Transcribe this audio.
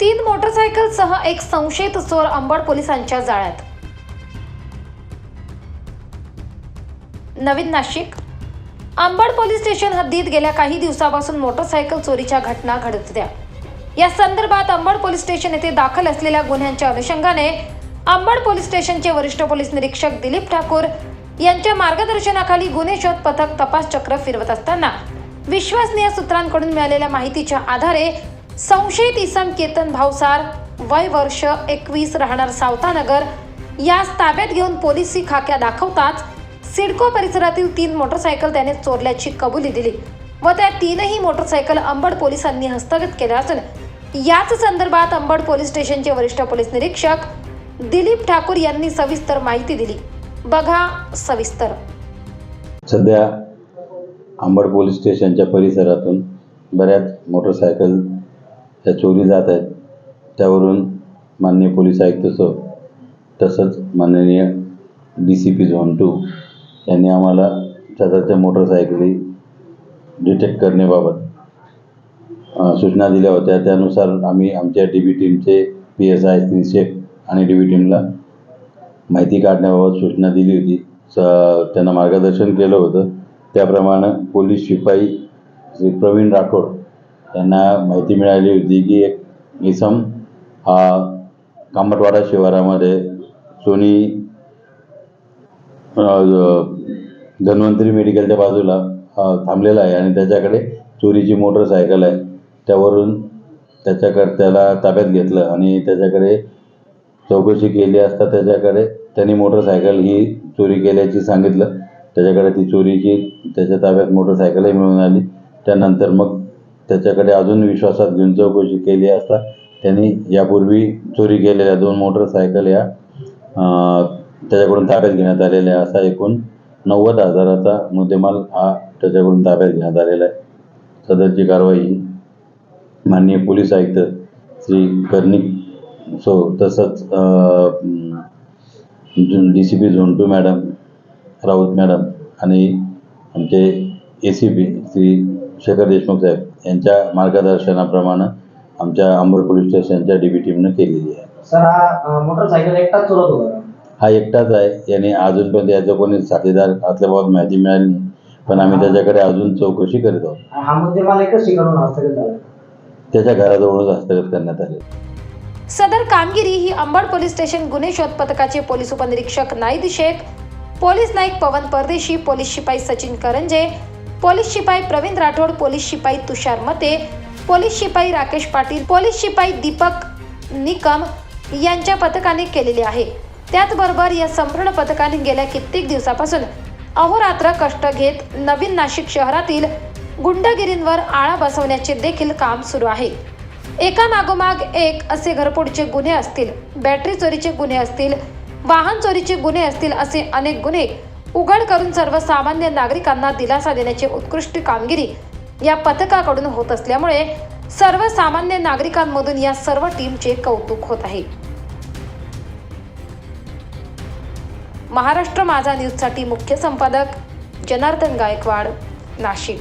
तीन मोटरसायकलसह एक संशयित चोर अंबड पोलिसांच्या जाळ्यात. नवीन नाशिक. अंबड पोलीस स्टेशन हद्दीत गेल्या काही दिवसापासून मोटरसायकल चोरीच्या घटना घडत होत्या या संदर्भात अंबड पोलीस स्टेशन येथे दाखल असलेल्या गुन्ह्यांच्या अनुषंगाने अंबड पोलीस स्टेशनचे वरिष्ठ पोलीस निरीक्षक दिलीप ठाकूर यांच्या मार्गदर्शनाखाली गुन्हे शोध पथक तपास चक्र फिरवत असताना विश्वसनीय सूत्रांकडून मिळालेल्या माहितीच्या आधारे संशयित इसम केतन भावसार वय वर्ष एकवीस राहणार सावतानगर यास ताब्यात घेऊन पोलिसी खाक्या दाखवताच सिडको परिसरातील तीन मोटरसायकल त्याने चोरल्याची कबुली दिली व त्या तीनही मोटरसायकल अंबड पोलिसांनी हस्तगत केल्या असून याच संदर्भात अंबड पोलीस स्टेशनचे वरिष्ठ पोलीस निरीक्षक दिलीप ठाकूर यांनी सविस्तर माहिती दिली. बघा सविस्तर. सध्या अंबड पोलीस स्टेशनच्या परिसरातून बऱ्याच मोटरसायकल ह्या चोरी जात आहेत. त्यावरून माननीय पोलीस आयुक्त सो तसंच माननीय D C P zone two यांनी आम्हाला स्वतःच्या मोटरसायकली डिटेक्ट करण्याबाबत सूचना दिल्या होत्या. त्यानुसार आम्ही आमच्या डी बी टीमचे P S I Shri Shaikh आणि डी बी टीमला माहिती काढण्याबाबत सूचना दिली होती. स त्यांना मार्गदर्शन केलं होतं. त्याप्रमाणे पोलीस शिपाई श्री प्रवीण राठोड यांना माहिती मिळाली होती की एक इसम हा कामतवाडा शिवारामध्ये सोनी धन्वंतरी मेडिकलच्या बाजूला थांबलेला आहे आणि त्याच्याकडे चोरीची मोटरसायकल आहे. त्यावरून त्याच्याकडे त्याला ताब्यात घेतलं आणि त्याच्याकडे चौकशी केली असता त्याच्याकडे त्यांनी मोटरसायकल ही चोरी केल्याची सांगितलं त्याच्याकडे ती चोरीची त्याच्या ताब्यात मोटरसायकलही मिळून आली त्यानंतर मग त्याच्याकडे अजून विश्वासात घेऊन चौकशी केली असता त्यांनी यापूर्वी चोरी केलेल्या दोन मोटरसायकल या त्याच्याकडून ताब्यात घेण्यात आलेल्या आहे. असा एकूण नव्वद हजाराचा मुद्देमाल हा त्याच्याकडून ताब्यात घेण्यात आलेला आहे सदरची कारवाई माननीय पोलीस आयुक्त श्री कर्णिक सो तसंच D C P zone two madam Raut madam आणि आमचे A C P Shri Shekhar Deshmukh साहेब यांच्या मार्गदर्शनाप्रमाणे आमच्या अंबड पोलीस स्टेशनच्या डी बी टीमनं केलेली आहे. सर हा मोटरसायकल एकटाच चोरत होता हा एकटाच आहे. याने अजूनपर्यंत याचं कोणी साथीदार असल्याबाबत माहिती मिळाली नाही. पण आम्ही त्याच्याकडे अजून चौकशी करीत आहोत. हा मुद्देमाल एकच ठिकाणून हस्तगत झाला. त्याच्या घराजवळच हस्तगत करण्यात आले. सदर कामगिरी ही अंबड पोलीस स्टेशन गुन्हे शोध पथकाचे पोलीस उपनिरीक्षक नाईद शेख पोलीस नाईक पवन परदेशी पोलीस शिपाई सचिन करंजे पोलीस शिपाई प्रवीण राठोड पोलीस शिपाई तुषार मते पोलीस शिपाई राकेश पाटील पोलीस शिपाई दीपक निकम यांच्या पथकाने केलेले आहे. त्याचबरोबर या संपूर्ण पथकाने गेल्या कित्येक दिवसापासून अहोरात्र कष्ट घेत नवीन नाशिक शहरातील गुंडगिरींवर आळा बसवण्याचे देखील काम सुरू आहे. एका मागोमाग एक असे घरफोडीचे गुन्हे असतील बॅटरी चोरीचे गुन्हे असतील वाहन चोरीचे गुन्हे असतील असे अनेक गुन्हे उघड करून सर्वसामान्य नागरिकांना दिलासा देण्याची उत्कृष्ट कामगिरी या पथकाकडून होत असल्यामुळे सर्वसामान्य नागरिकांमधून या सर्व टीमचे कौतुक होत आहे. महाराष्ट्र माझा न्यूजसाठी मुख्य संपादक जनार्दन गायकवाड नाशिक.